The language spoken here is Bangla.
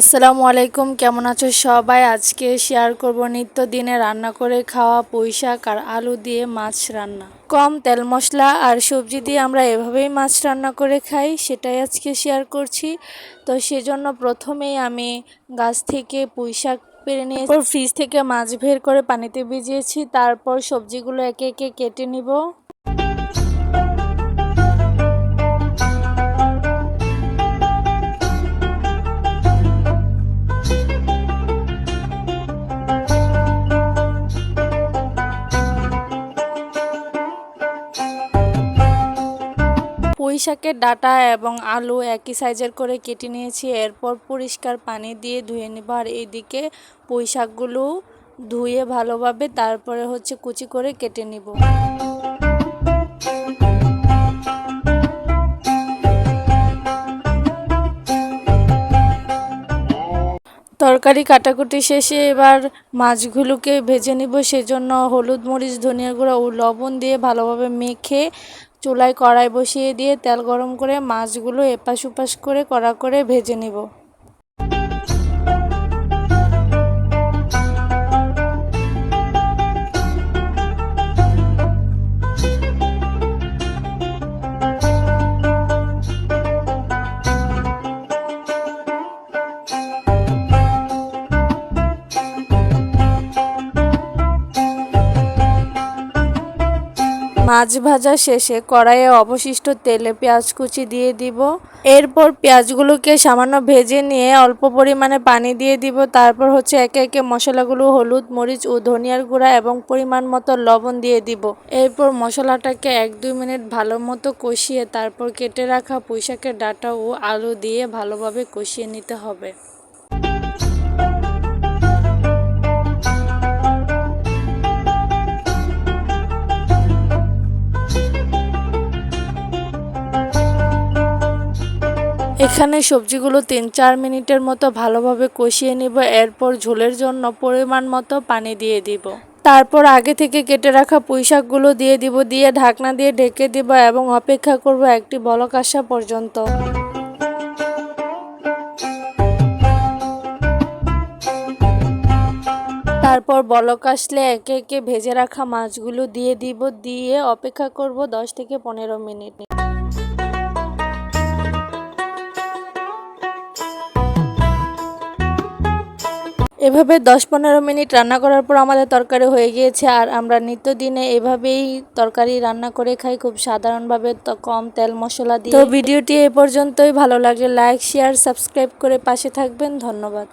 আসসালামু আলাইকুম, কেমন আছো সবাই? আজকে শেয়ার করব নিত্যদিনে রান্না করে খাওয়া পুঁই শাক আর আলু দিয়ে মাছ রান্না। কম তেল মশলা আর সবজি দিয়ে আমরা এভাবেই মাছ রান্না করে খাই, সেটাই আজকে শেয়ার করছি। তো সেজন্য প্রথমেই আমি গাছ থেকে পুঁই শাক পেরে নিয়ে ফ্রিজ থেকে মাছ বের করে পানিতে ভিজিয়েছি, তারপর সবজিগুলো একে একে কেটে নিব। পুঁই শাকের ডাটা এবং আলু একই সাইজের করে কেটে নিয়েছি। এরপর পরিষ্কার পানি দিয়ে ধুয়ে নেব আর এইদিকে পুঁই শাকগুলো ধুয়ে ভালোভাবে তারপরে হচ্ছে কুচি করে কেটে নিব। তরকারি কাটাকুটি শেষে এবার মাছগুলোকে ভেজে নিব। সেজন্য হলুদ মরিচ, ধনিয়া গুঁড়া ও লবণ দিয়ে ভালোভাবে মেখে চুলায় কড়াই বসিয়ে দিয়ে তেল গরম করে মাছগুলো এপাশ ওপাশ করে কড়া করে ভেজে নিব। মাছ ভাজা শেষে কড়াইয়ে অবশিষ্ট তেলে পেঁয়াজ কুচি দিয়ে দিব। এরপর পেঁয়াজগুলোকে সামান্য ভেজে নিয়ে অল্প পরিমাণে পানি দিয়ে দিব। তারপর হচ্ছে একে একে মশলাগুলো হলুদ, মরিচ ও ধনিয়ার গুঁড়া এবং পরিমাণ মতো লবণ দিয়ে দিব। এরপর মশলাটাকে এক দুই মিনিট ভালো মতো কষিয়ে তারপর কেটে রাখা পুঁইশাকের ডাঁটা ও আলু দিয়ে ভালোভাবে কষিয়ে নিতে হবে। এখানে সবজিগুলো তিন চার মিনিটের মতো ভালোভাবে কষিয়ে নিব, এরপর ঝোলের জন্য পরিমাণ মতো পানি দিয়ে দিব। তারপর আগে থেকে কেটে রাখা পুঁই শাকগুলো দিয়ে দিব, দিয়ে ঢাকনা দিয়ে ঢেকে দিব এবং অপেক্ষা করব একটি বলক আসা পর্যন্ত। তারপর বলক আসলে একে একে ভেজে রাখা মাছগুলো দিয়ে দিব, দিয়ে অপেক্ষা করব দশ থেকে পনেরো মিনিট। এভাবে দশ পনেরো মিনিট রান্না করার পর আমাদের তরকারি হয়ে গিয়েছে আর আমরা নিত্যদিনে এভাবেই তরকারি রান্না করে খাই খুব সাধারণভাবে তো কম তেল মশলা দিয়ে। তো ভিডিওটি এ পর্যন্তই। ভালো লাগে লাইক, শেয়ার, সাবস্ক্রাইব করে পাশে থাকবেন। ধন্যবাদ।